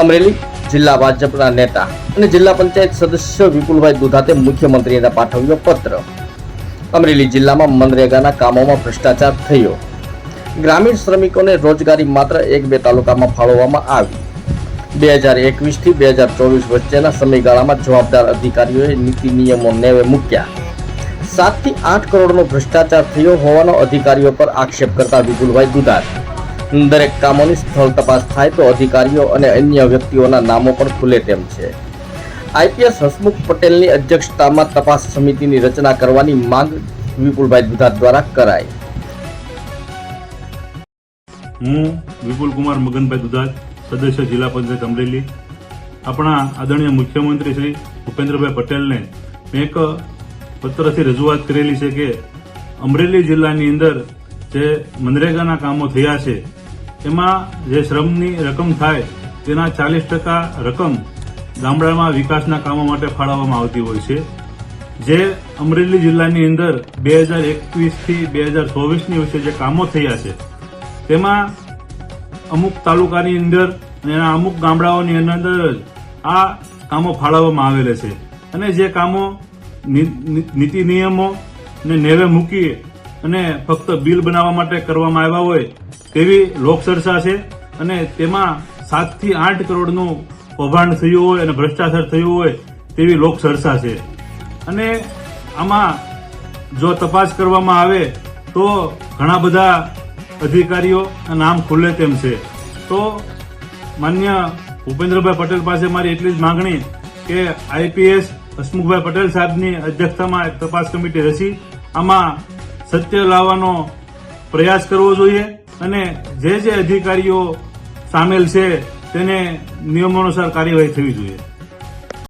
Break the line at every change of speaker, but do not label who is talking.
અમરેલી જિલ્લા ભાજપના નેતા અને જિલ્લા પંચાયત સદસ્ય વિપુલભાઈ દુધાતે મુખ્યમંત્રીને પાઠવ્યો પત્ર. અમરેલી જિલ્લામાં મનરેગાના કામોમાં ભ્રષ્ટાચાર થયો. ગ્રામીણ શ્રમિકોને રોજગારી માત્ર એક બે તાલુકામાં ફાળવવામાં આવી. બે હજાર એકવીસથી બે હજાર ચોવીસ વચ્ચેના સમયગાળામાં જવાબદાર અધિકારીઓએ નીતિ નિયમો નેવે મૂક્યા. સાતથી આઠ કરોડનો ભ્રષ્ટાચાર થયો હોવાનો અધિકારીઓ પર આક્ષેપ કરતા વિપુલભાઈ દુધાત. દરેક કામોની સ્થળ તપાસ થાય તો અધિકારીઓ અને અન્ય વ્યક્તિઓના નામો પણ ખુલે તેમ છે. આઈપીએસ હસમુખ પટેલની અધ્યક્ષતામાં તપાસ સમિતિની રચના કરવાની માંગ વિપુલભાઈ દુધાત દ્વારા કરાઈ.
હું વિપુલ કુમાર મગનભાઈ દુધાત, સદસ્ય જિલ્લા પંચાયત અમરેલી. આપણા આદરણીય મુખ્યમંત્રી શ્રી ભૂપેન્દ્રભાઈ પટેલને મેં એક પત્રથી રજૂઆત કરેલી છે કે અમરેલી જિલ્લાની અંદર જે મનરેગાના કામો થયા છે એમાં જે શ્રમની રકમ થાય, તેના ચાલીસ ટકા રકમ ગામડામાં વિકાસના કામો માટે ફાળવવામાં આવતી હોય છે. જે અમરેલી જિલ્લાની અંદર બે હજાર એકવીસથી બે હજાર ચોવીસની વચ્ચે જે કામો થયા છે, તેમાં અમુક તાલુકાની અંદર અને એના અમુક ગામડાઓની અંદર જ આ કામો ફાળવવામાં આવેલા છે. અને જે કામો નીતિ નિયમો ને નેવે મૂકી અને ફક્ત બિલ બનાવવા માટે કરવામાં આવ્યા હોય તેવી લોકચર્ચા છે અને તેમાં સાતથી આઠ કરોડનું કૌભાંડ થયું હોય અને ભ્રષ્ટાચાર થયું હોય તેવી લોકચર્ચા છે. અને આમાં જો તપાસ કરવામાં આવે તો ઘણા બધા અધિકારીઓ નામ ખુલે તેમ છે. તો માન્ય ભૂપેન્દ્રભાઈ પટેલ પાસે મારી એટલી જ માંગણી કે આઈપીએસ હસમુખભાઈ પટેલ સાહેબની અધ્યક્ષતામાં એક તપાસ કમિટી રચી. આમાં સત્ય લાવવાનો પ્રયાસ કરવો જોઈએ. અને જે જે અધિકારીઓ સામેલ છે તેને નિયમોનુસાર કાર્યવાહી થવી જોઈએ.